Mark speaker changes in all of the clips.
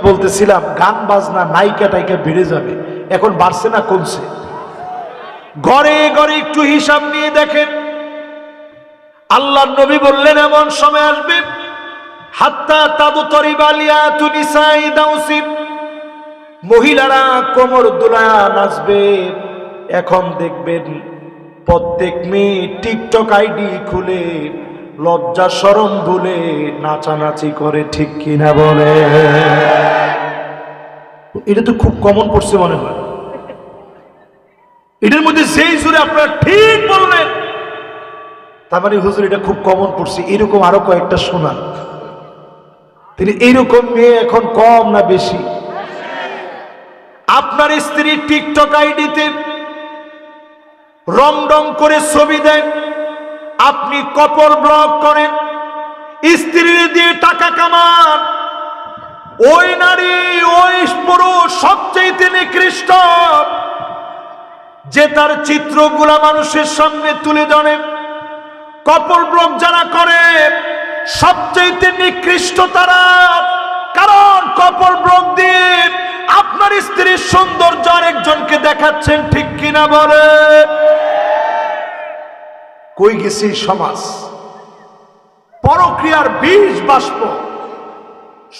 Speaker 1: বলতেছিলাম, গান বাজনা নায়িকা টাইকা বেড়ে যাবে। এখন বাড়ছে না, কমছে। ঘরে ঘরে একটু হিসাব নিয়ে দেখেন। আল্লাহ নবী বললেন, এমন সময় আসবে। মহিলারা কোমর দুলায়া নাচবে। এখন দেখবেন, প্রত্যেক মেয়ে টিকটক আইডি খুলে। লজ্জা সরম ভুলে নাচানাচি করে ঠিক কিনা বলে। এটা তো খুব কমন পড়ছে মনে হয়। এটার মধ্যে সেই জুড়ে আপনারা ঠিক বললেন তার মানে হুজুর, এটা খুব কমন পড়ছে। এরকম আরও কয়েকটা শোনান তিনি এইরকম মেয়ে এখন কম না বেশি। আপনার স্ত্রী টিকটক আইডিতে রং রং করে ছবি দেন আপনি কপর ব্লক করেন স্ত্রীর দিয়ে টাকা কামান। ওই নারী, ওই পুরুষ সবচেয়ে নিকৃষ্ট। যে তার চিত্রগুলা মানুষের সামনে তুলে ধরে কপল ব্লক যারা করে সবচেয়ে নিকৃষ্ট তারা। কারণ কপল ব্লক দিয়ে আপনার স্ত্রীর সৌন্দর্য আরেকজনকে দেখাচ্ছেন, ঠিক কিনা বলে কই গেছে সমাজ? পরক্রিয়ার বীজ বাষ্প।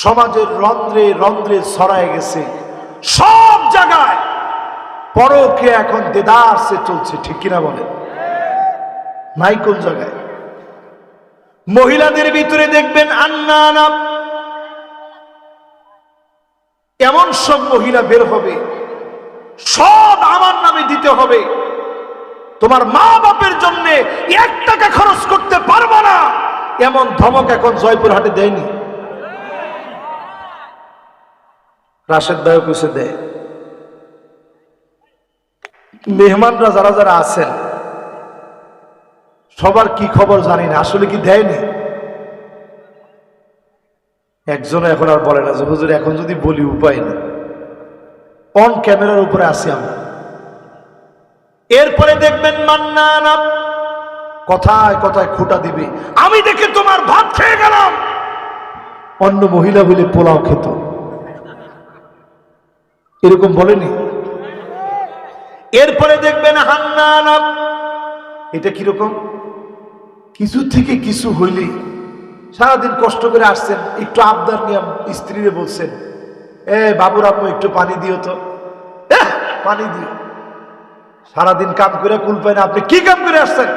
Speaker 1: সমাজের রন্ধ্রে রন্ধ্রে ছড়ায় গেছে। সব জায়গায় পরক্রিয়া এখন দেদারসে চলছে, ঠিক কিনা বলে নাই কোন জায়গায়? মহিলাদের ভিতরে দেখবেন আন্না এমন সব মহিলা বের হবে। সব আমার নামে দিতে হবে। তোমার মা বাপের জন্য এক টাকা খরচ করতে পারব না। এমন ধমক এখন জয়পুর হাটে দেয়নি। রাশেদ দায় পিছিয়ে দেয়। মেহমানরা যারা যারা আছেন, সবার কি খবর জানি না, আসলে কি দেয়নি? একজন এখন আর বলে না যে, হুজুর, এখন যদি বলি উপায় নেই। অন ক্যামেরার উপরে আসি আমরা। এরপরে দেখবেন মান্না কথায় কথায় খুঁটা দিবে। আমি দেখে তোমার ভাত খেয়ে গেলাম। অন্য মহিলা বলে পোলাও খেত। এরকম বলেনি? এরপরে দেখবেন হান্নান এটা কীরকম? কিছু থেকে কিছু হইলেই সারাদিন কষ্ট করে আসছেন, একটু আবদার নিয়ে স্ত্রীরে বলছেন, এ বাবুর আম্মু একটু পানি দিও তো। পানি দিও। সারাদিন কাম করে কুল পায় না। আপনি কি কাম করে আসছেন?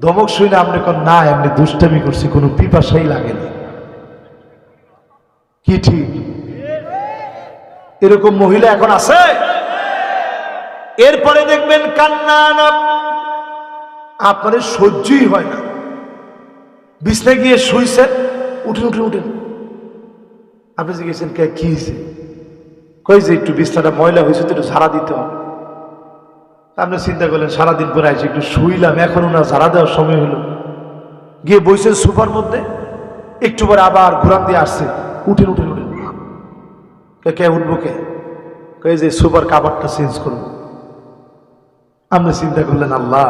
Speaker 1: ধমক শুনে আপনি কোন, না, এমনি দুষ্টামি করছি, কোনো পিপাসাই লাগেনি কি ঠিক? এরকম মহিলা এখন আছে? এরপরে দেখবেন কান্না না আপনাদের সহ্যই হয় না। বিছনায় গিয়ে শুইছেন, উঠেন উঠে উঠেন। আপনি জিজ্ঞেসেন, কে, কি কই যে একটু বিছনাটা ময়লা হয়েছে তো একটু ঝাড়া দিতে হবে। আপনি চিন্তা করলেন, সারাদিন পরে আইসি একটু শুইলাম, এখনও না ঝাড়া দেওয়ার সময় হলো। গিয়ে বইছেন সোফার মধ্যে, একটু পরে আবার ঘুরান দিয়ে আসছে। উঠেন উঠেন উঠেন। কে কে উঠবো কে? কয়ে যে সুপার কাবারটা চেঞ্জ করব। আপনি চিন্তা করলেন, আল্লাহ,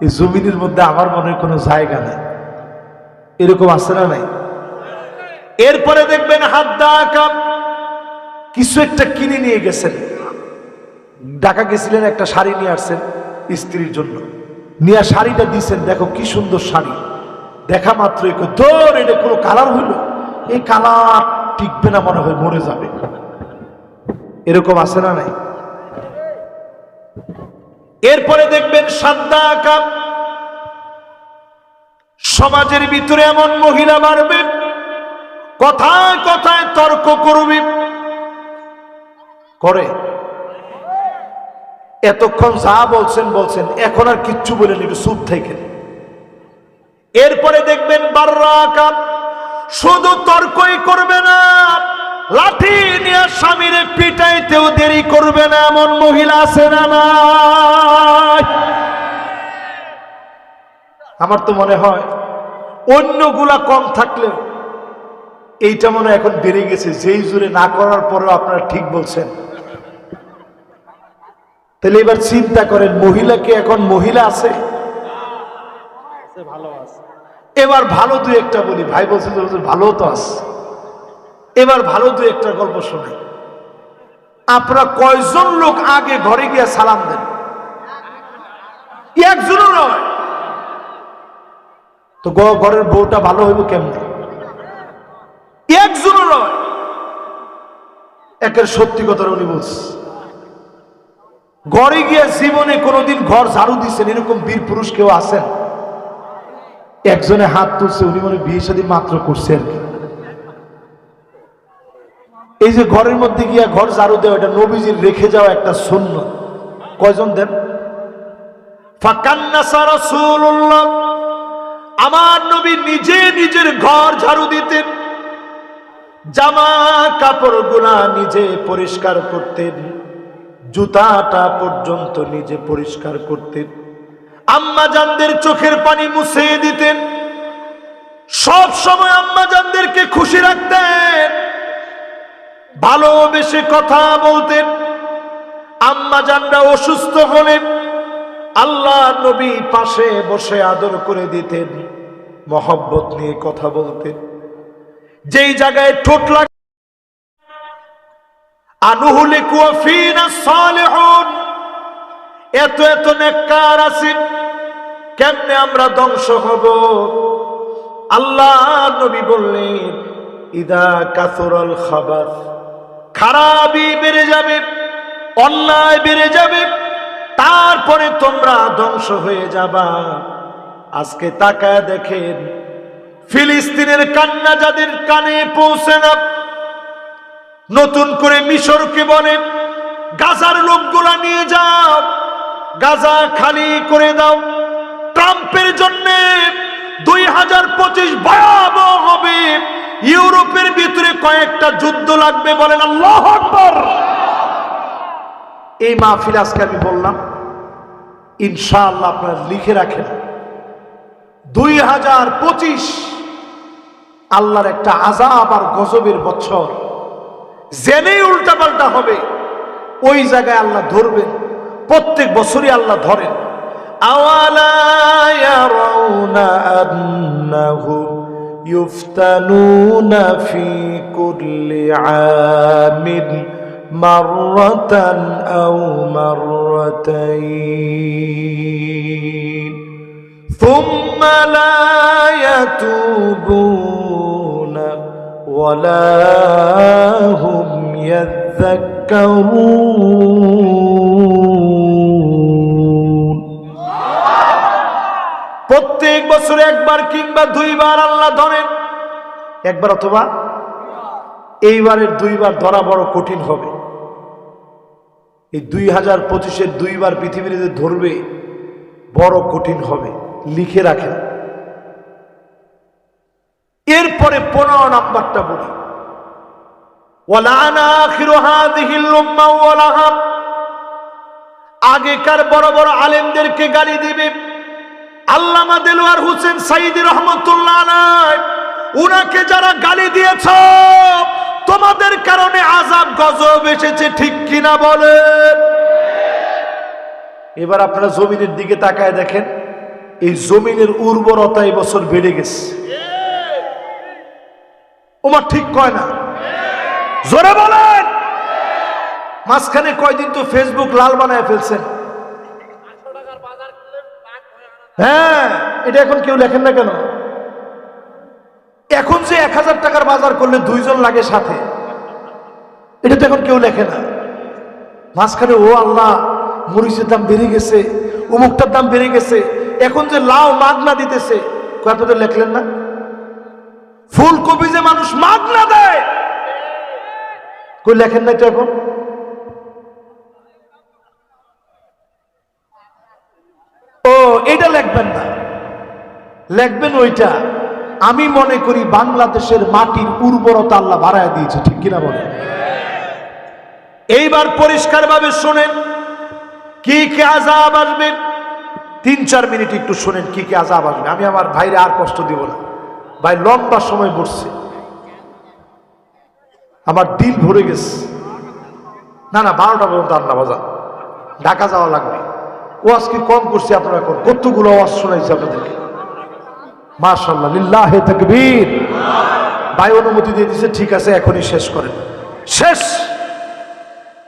Speaker 1: এই জমিনের মধ্যে আমার মনে হয় কোনো জায়গা নেই। এরকম আছে না নাই? এরপরে দেখবেন হাত দা কাপ কিছু একটা কিনে নিয়ে গেছেন। ঢাকা গেছিলেন, একটা শাড়ি নিয়ে আসছেন স্ত্রীর জন্য। নিয়ে শাড়িটা দিয়েছেন, দেখো কি সুন্দর শাড়ি। দেখা মাত্র ধর, এটা কোনো কালার হইল। এই কালার টিকবে না মনে হয়, মরে যাবে। এরকম আছে না নাই? এরপরে দেখবেন সাদ্দা কাপ সমাজের ভিতরে এমন মহিলা বাড়বে কথায় কথায় তর্ক করবে। করে। এতক্ষণ যা বলছেন বলছেন। এখন আর কিচ্ছু বলেন একটু চুপ থেকে। এরপরে দেখবেন বাররা কাপ শুধু তর্কই করবে না, লাঠি নিয়ে স্বামীরে পিটাইতেও দেরি করবে না, এমন মহিলা আছে না আমার তো মনে হয়, অন্যগুলা কম থাকলেও এইটা মনে এখন বেড়ে গেছে। যেই জুড়ে না করার পরেও আপনারা ঠিক বলছেন। তাহলে এবার চিন্তা করেন মহিলাকে এখন মহিলা আছে? এবার ভালো দুই একটা বলি। ভাই বলছে ভালো তো আছে। এবার ভালো দু একটা গল্প শোনে আপনারা কয়জন লোক আগে ঘরে গিয়ে সালাম দেন? একজনও নয়। তো ঘরের বউটা ভালো হইব কেমনে? একজনও নয়। একের সত্যি কথা উনি বলছে। ঘরে গিয়ে জীবনে কোনোদিন ঘর ঝাড়ু দিচ্ছেন এরকম বীর পুরুষ কেউ আছেন? একজনে হাত তুলছে, উনি মনে বিয়ে শাদী মাত্র করছে আর কি। এই যে ঘরের মধ্যে গিয়া ঘর ঝাড়ু দেওয়া, এটা নবীজির রেখে যাওয়া একটা শূন্য কয়জন দেন? আমার নবী নিজে নিজের ঘর ঝাড়ু দিতেন। জামা কাপড়গুলা নিজে পরিষ্কার করতেন, জুতাটা পর্যন্ত নিজে পরিষ্কার করতেন। আম্মা জানদের চোখের পানি মুছে দিতেন। সব সময় আম্মা জানদেরকে খুশি রাখতেন। ভালোবেসে কথা বলতেন। আম্মা জানরা অসুস্থ হলেন। আল্লাহ নবী পাশে বসে আদর করে দিতেন। মহব্বত নিয়ে কথা বলতেন। যেই জায়গায় ঠোঁট লাগ এত এত নেককার আছে কেমনে আমরা ধ্বংস হব? আল্লাহ নবী বললেন, ইদা কাসুরাল খাবার খারাপই বেড়ে যাবে, অন্যায় বেড়ে যাবে। তারপরে তোমরা ধ্বংস হয়ে যাবা। আজকে তাকায় দেখেন ফিলিস্তিনের কান্না যাদের কানে পৌঁছে না, নতুন করে মিশরকে বলেন গাজার লোকগুলা নিয়ে যাও, গাজা খালি করে দাও। ট্রাম্পের জন্য দুই হাজার পঁচিশ ভয়াবহ হবে। ইউরোপের ভিতরে কয়েকটা যুদ্ধ লাগবে বলেন এই মাহফিল আজকে আমি বললাম, ইনশাআল্লাহ আপনারা লিখে রাখেন। দুই হাজার পঁচিশ আল্লাহর একটা আজাব আর গজবের বছর জেনেই উল্টাপাল্টা হবে ওই জায়গায় আল্লাহ ধরবেন প্রত্যেক বছরই আল্লাহ ধরেন আওয়ালা ইয়ারাউনা আন্নাহুম ইফতানুনা ফি কুল্লি আমিন মাররাতান আও মাররাতাইন ثم لا يتوبون ولا هم يذكرون প্রত্যেক বছরে একবার কিংবা দুইবার আল্লাহ ধরেন একবার অথবা এইবারের দুইবার ধরা বড় কঠিন হবে এই দুই হাজার পঁচিশের দুইবার পৃথিবীর যে ধরবে বড় কঠিন হবে লিখে রাখেন এরপরে পনেরো নাম্বারটা বলি। আগেকার বড় বড় আলেমদেরকে গালি দিবে। আল্লামা দেলোয়ার হোসেন সাইদি রহমতুল্লাহ উনাকে যারা গালি দিয়েছ, তোমাদের কারণে আজাব গজব এসেছে, ঠিক কিনা বলেন? এবার আপনারা জমিনের দিকে তাকায় দেখেন, এই জমিনের উর্বরতা এই বছর বেড়ে গেছে। ওমা ঠিক কয় না? জোরে বলেন। মাঝখানে কয়দিন তো ফেসবুক লাল বানায় ফেলছেন। হ্যাঁ এটা এখন কেউ লেখেন না কেন? এখন যে এক হাজার টাকার বাজার করলে দুইজন লাগে সাথে, এটা তো এখন কেউ লেখে না। মাঝখানে, ও আল্লাহ, মরিচের দাম বেড়ে গেছে অমুকটার দাম বেড়ে গেছে, এখন যে লাউ মাগনা দিতেছে, কয় আপনাদের লেখলেন না? ফুলকপি যে মানুষ মাগনা দেয়। কই লেখেন নাই তো এখন? ও, এটা লিখবেন না। লিখবেন ওইটা। আমি মনে করি বাংলাদেশের মাটির উর্বরতা আল্লাহ বাড়ায় দিয়েছে, ঠিক কিনা বলে এইবার পরিষ্কারভাবে শোনেন, কি কে আজাব আসবে? তিন চার মিনিট একটু শোনেন, কি কে আজাব আসবে। আমি আমার ভাইরে আর কষ্ট দিব না। ভাই, লম্বা সময় বসছে আমার দিল ভরে গেছে। না না, বারোটা পর্যন্ত আল্লাহ বাজার ঢাকা যাওয়া লাগবে। ওয়াজ কি কম করছি আপনারা এখন? কতগুলো ওয়াজ শোনাইছে আপনাদেরকে? মাশাল্লাহ লিল্লাহে তাকবীর। ভাই, অনুমতি দিয়ে দিছে, ঠিক আছে, এখনই শেষ করেন। শেষ!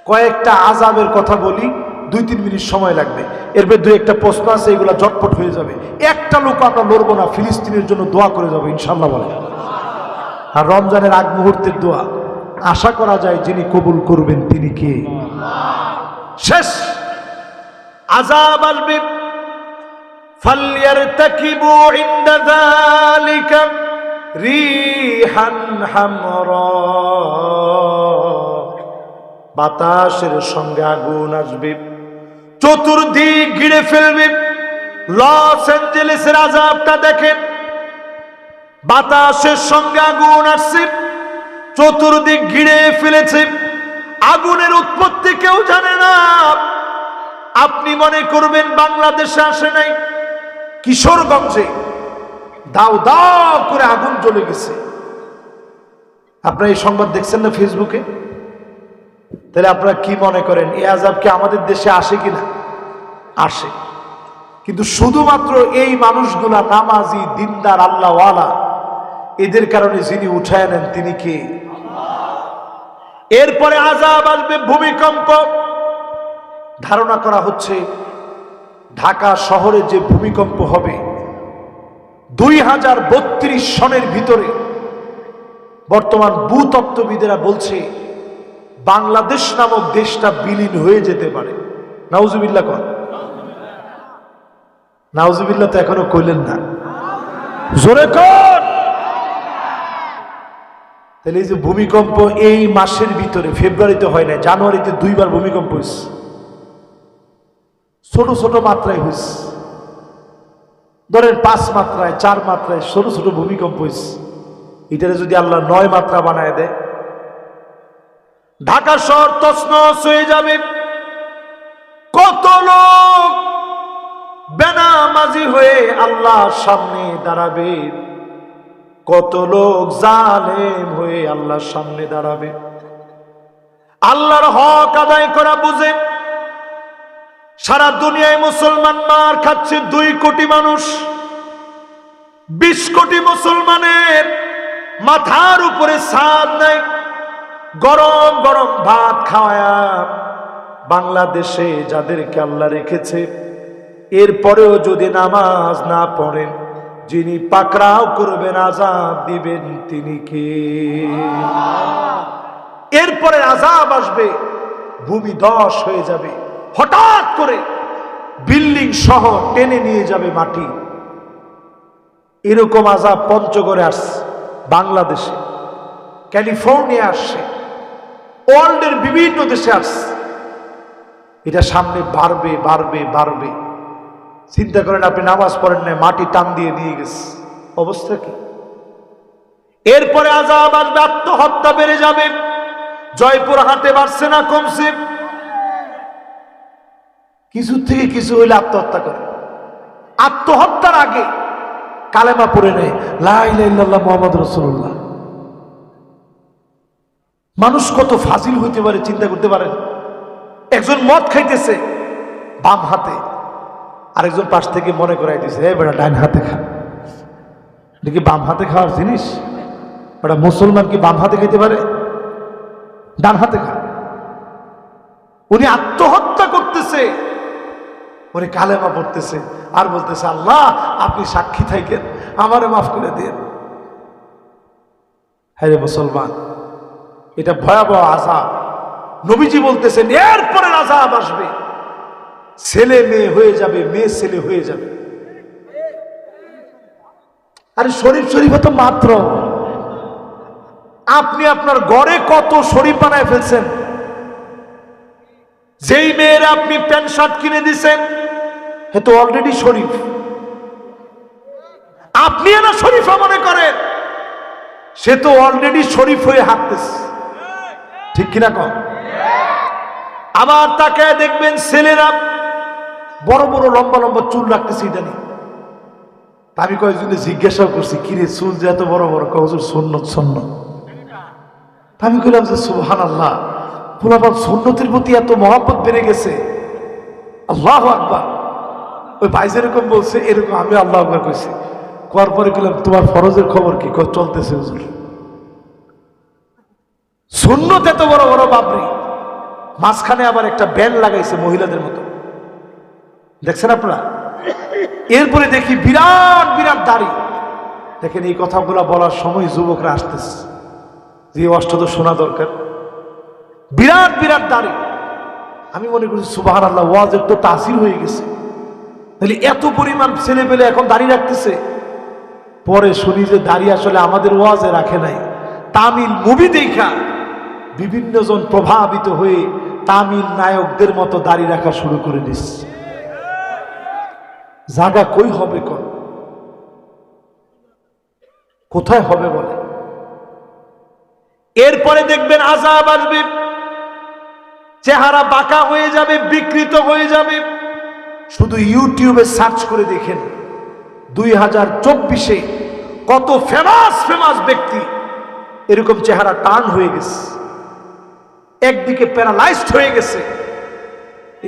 Speaker 1: কয়েকটা আজাবের কথা বলি। দুই তিন মিনিট সময় লাগবে এরপর দুই একটা প্রশ্ন আছে এগুলো জটপট হয়ে যাবে একটা লোক আমরা লড়বো না ফিলিস্তিনের জন্য দোয়া করে যাবো ইনশাল্লাহ বলে আর রমজানের আগ মুহূর্তের দোয়া আশা করা যায় যিনি কবুল করবেন তিনি কে শেষ আজাব আসবে فليرتكبوا عند ذلك ريحا حمراء বাতাসের সঙ্গে আগুন আসবে চতুর্দিক ঘিরে ফেলবে। লস অ্যাঞ্জেলেসের আজাবটা দেখেন। বাতাসের সঙ্গে আগুন আসছে। চতুর্দিক ঘিরে ফেলেছে। আগুনের উৎপত্তি কেউ জানে না। আপনি মনে করবেন বাংলাদেশে আসে নাই। কিশোরগঞ্জে দাও দাও করে আগুন জ্বলে গেছে। আপনারা এই সংবাদ দেখছেন না ফেসবুকে তাহলে আপনারা কি মনে করেন, এই আজাব কি আমাদের দেশে আসে কিনা? আসে। কিন্তু শুধুমাত্র এই মানুষগুলা নামাজি, দিনদার, আল্লাহওয়ালা, এদের কারণে যিনি উঠায় নেন তিনি কে? এরপরে আজাব আসবে ভূমিকম্প। ধারণা করা হচ্ছে ঢাকা শহরে যে ভূমিকম্প হবে দুই হাজার বত্রিশ সনের ভিতরে বর্তমান ভূতত্ত্ববিদেরা বলছে বাংলাদেশ নামক দেশটা বিলীন হয়ে যেতে পারে। নাউজুবিল্লা কন। নাউজুবিল্লা তো এখনও কইলেন না। জোরে কর তাহলে এই যে ভূমিকম্প এই মাসের ভিতরে, ফেব্রুয়ারিতে হয় না জানুয়ারিতে দুইবার ভূমিকম্প হয়েছে ছোট ছোট মাত্রায় হয়েছে ধরেন পাঁচ মাত্রায়, চার মাত্রায় ছোট ছোট ভূমিকম্প হয়েছে এটারে যদি আল্লাহ নয় মাত্রা বানায় দেয় ঢাকা শহর তসনস হয়ে যাবে। কত লোক বেনামাজি হয়ে আল্লাহর সামনে দাঁড়াবে। কত লোক জালেম হয়ে আল্লাহর সামনে দাঁড়াবে। আল্লাহর হক আদায় করা বুঝে। সারা দুনিয়ায় মুসলমান মার খাচ্ছে দুই কোটি মানুষ। বিশ কোটি মুসলমানের মাথার উপরে ছাদ নাই। গরম গরম ভাত খাওয়ায়া। বাংলাদেশে যাদেরকে আল্লাহ রেখেছে, এরপরেও যদি নামাজ না পড়েন, যিনি পাকড়াও করবেন আজাব দিবেন তিনি কে? এরপরে আজাব আসবে, ভূমি দশ হয়ে যাবে। হঠাৎ করে বিল্ডিং সহ টেনে নিয়ে যাবে মাটি। এরকম আজাব পঞ্চগড়ে আসছে, বাংলাদেশে। ক্যালিফোর্নিয়া আসছে। ওয়ার্ল্ডের বিভিন্ন দেশে আসছে। এটা সামনে বাড়বে বাড়বে বাড়বে। চিন্তা করেন আপনি নামাজ পড়েন না মাটি টান দিয়ে নিয়ে গেছে। অবস্থা কি? এরপরে আজাব আসবে, আত্মহত্যা বেড়ে যাবে। জয়পুর হাটে বাড়ছে না কমছে। কিছু থেকে কিছু হইলে আত্মহত্যা করে। আত্মহত্যার আগে কালেমা পড়ে নেয় লাইল্লাহ মোহাম্মদ রসুল্লাহ মানুষ কত ফাজিল হইতে পারে, চিন্তা করতে পারেন? একজন মদ খাইতেছে বাম হাতে, আরেকজন পাশ থেকে মনে করাই দিছে, এ বেটা, ডাইন হাতে খা। কি বাম হাতে খাওয়ার জিনিস? বেটা, মুসলমান কি বাম হাতে খেতে পারে? ডান হাতে খা। উনি আত্মহত্যা করতেছে, উনি কালেমা পড়তেছে, আর বলতেছে, আল্লাহ, আপনি সাক্ষী থাকেন, আমারে মাফ করে দিন। হ্যাঁ রে মুসলমান এটা ভয়াবহ আজাব নবীজি বলতেছেন এরপরে আজাব আসবে। ছেলে মেয়ে হয়ে যাবে, মেয়ে ছেলে হয়ে যাবে। আরে শরীফ শরীফ তো মাত্র। আপনি আপনার গড়ে কত শরীফ বানায় ফেলছেন? যেই মেয়ের আপনি প্যান্ট, শার্ট কিনে দিচ্ছেন হে তো অলরেডি শরীফ। আপনি না শরীফা মনে করেন, সে তো অলরেডি শরীফ হয়ে হাঁটতেছে। ঠিক কিনা কম আবার তাকে দেখবেন ছেলেরা বড় বড় লম্বা লম্বা চুল রাখতেছে তা আমি কয়েকজনে জিজ্ঞাসা করছি, কিরে, চুল যে এত বড় বড়? কজুর সন্ন্যত সন্ন আমি কইলাম যে সুবহান আল্লাহ পোলাপান সন্ন্যতের প্রতি এত মহাব্বত বেড়ে গেছে। আল্লাহ আকবার। ওই ভাই যেরকম বলছে, এরকম আমি আল্লাহ আকবার কইছি। কোয়ার পরে গেলাম তোমার ফরজের খবর কি? চলতেছে, হুজুর। সুন্নত এত বড় বড় বাবরি মাঝখানে আবার একটা ব্যান লাগাইছে মহিলাদের মতো। দেখছেন আপনারা? এরপরে দেখি বিরাট বিরাট দাড়ি। দেখেন এই কথাগুলো বলার সময় যুবকরা আসতেছে। যে এই অষ্ট তো শোনা দরকার। বিরাট বিরাট দাড়ি। আমি মনে করি সুবাহ আল্লাহ ওয়াজের তো তাসির হয়ে গেছে। তাহলে এত পরিমাণ ছেলে পেলে এখন দাঁড়িয়ে রাখতেছে। পরে শুনি যে দাঁড়িয়ে আসলে আমাদের ওয়াজে রাখে নাই। তামিল মুভি দেখা। বিভিন্ন জন প্রভাবিত হয়ে তামিল নায়কদের মতো দাঁড়িয়ে রাখা শুরু করে দিচ্ছে। জাগা কই হবে কোন? কোথায় হবে বলে? এরপরে দেখবেন আজাব আসবে, চেহারা বাঁকা হয়ে যাবে, বিকৃত হয়ে যাবে। শুধু ইউটিউবে সার্চ করে দেখেন, দুই হাজার চব্বিশে কত ফেমাস ফেমাস ব্যক্তি এরকম চেহারা টান হয়ে গেছে। একদিকে প্যারালাইজড হয়ে গেছে।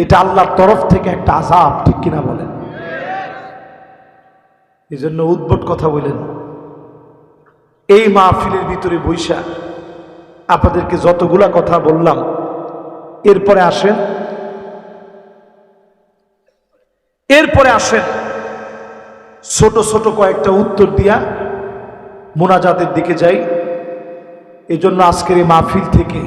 Speaker 1: এটা আল্লাহর তরফ থেকে একটা আজাব ঠিক কিনা বলেন? এই জন্য উদ্ভট কথা বলেন। এই মাহফিলের ভিতরে বৈশা, আপনাদেরকে যতগুলা কথা বললাম, এরপরে আসেন। এরপরে আসেন, ছোট ছোট কয়েকটা উত্তর দিয়া মোনাজাতের দিকে যাই। এজন্য আজকের এই মাহফিল থেকে